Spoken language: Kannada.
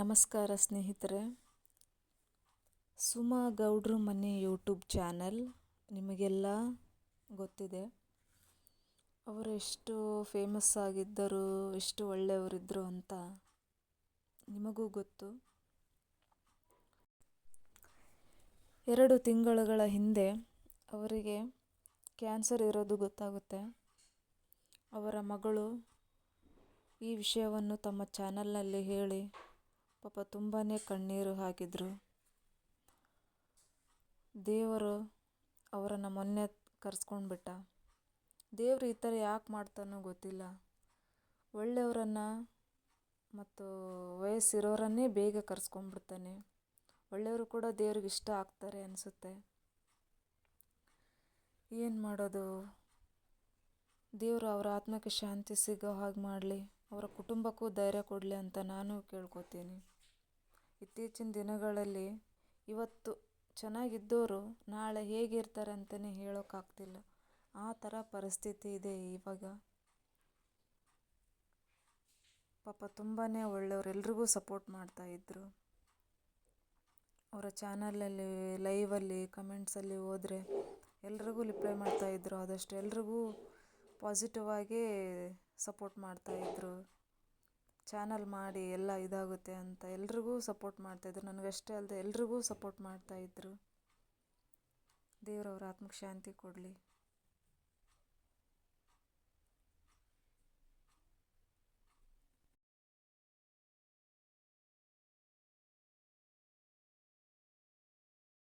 ನಮಸ್ಕಾರ ಸ್ನೇಹಿತರೆ. ಸುಮಾ ಗೌಡ್ರ ಮನೆ ಯೂಟ್ಯೂಬ್ ಚಾನಲ್ ನಿಮಗೆಲ್ಲ ಗೊತ್ತಿದೆ. ಅವರು ಎಷ್ಟು ಫೇಮಸ್ ಆಗಿದ್ದರು, ಎಷ್ಟು ಒಳ್ಳೆಯವರಿದ್ದರು ಅಂತ ನಿಮಗೂ ಗೊತ್ತು. ಎರಡು ತಿಂಗಳುಗಳ ಹಿಂದೆ ಅವರಿಗೆ ಕ್ಯಾನ್ಸರ್ ಇರೋದು ಗೊತ್ತಾಗುತ್ತೆ. ಅವರ ಮಗಳು ಈ ವಿಷಯವನ್ನು ತಮ್ಮ ಚಾನಲ್ನಲ್ಲಿ ಹೇಳಿ ಪಾಪ ತುಂಬಾ ಕಣ್ಣೀರು ಹಾಕಿದರು. ದೇವರು ಅವರನ್ನು ಮೊನ್ನೆ ಕರ್ಸ್ಕೊಂಡು ಬಿಟ್ಟ. ದೇವರು ಈ ಥರ ಯಾಕೆ ಮಾಡ್ತಾನೋ ಗೊತ್ತಿಲ್ಲ. ಒಳ್ಳೆಯವರನ್ನು ಮತ್ತು ವಯಸ್ಸಿರೋರನ್ನೇ ಬೇಗ ಕರೆಸ್ಕೊಂಡ್ಬಿಡ್ತಾನೆ ಒಳ್ಳೆಯವರು ಕೂಡ ದೇವ್ರಿಗೆ ಇಷ್ಟ ಆಗ್ತಾರೆ ಅನಿಸುತ್ತೆ. ಏನು ಮಾಡೋದು? ದೇವರು ಅವರ ಆತ್ಮಕ್ಕೆ ಶಾಂತಿ ಸಿಗೋ ಹಾಗೆ ಮಾಡಲಿ. ಅವರ ಕುಟುಂಬಕ್ಕೂ ಧೈರ್ಯ ಕೊಡಲಿ ಅಂತ ನಾನು ಕೇಳ್ಕೊತೀನಿ. ಇತ್ತೀಚಿನ ದಿನಗಳಲ್ಲಿ ಇವತ್ತು ಚೆನ್ನಾಗಿದ್ದವರು ನಾಳೆ ಹೇಗಿರ್ತಾರೆ ಅಂತಲೇ ಹೇಳೋಕ್ಕಾಗ್ತಿಲ್ಲ ಆ ಥರ ಪರಿಸ್ಥಿತಿ ಇದೆ ಇವಾಗ. ಪಾಪ ತುಂಬಾ ಒಳ್ಳೆಯವ್ರು, ಎಲ್ರಿಗೂ ಸಪೋರ್ಟ್ ಮಾಡ್ತಾಯಿದ್ರು ಅವರ ಚಾನಲಲ್ಲಿ, ಲೈವಲ್ಲಿ, ಕಮೆಂಟ್ಸಲ್ಲಿ ಹೋದರೆ ಎಲ್ರಿಗೂ ರಿಪ್ಲೈ ಮಾಡ್ತಾಯಿದ್ರು ಆದಷ್ಟು ಎಲ್ರಿಗೂ ಪಾಸಿಟಿವ್ ಆಗೇ ಸಪೋರ್ಟ್ ಮಾಡ್ತಾಯಿದ್ರು ಚಾನಲ್ ಮಾಡಿ ಎಲ್ಲ ಇದಾಗುತ್ತೆ ಅಂತ ಎಲ್ರಿಗೂ ಸಪೋರ್ಟ್ ಮಾಡ್ತಾಯಿದ್ರು ನನಗಷ್ಟೇ ಅಲ್ಲದೆ ಎಲ್ರಿಗೂ ಸಪೋರ್ಟ್ ಮಾಡ್ತಾಯಿದ್ರು ದೇವ್ರು ಆತ್ಮಕ್ಕೆ ಶಾಂತಿ ಕೊಡಲಿ.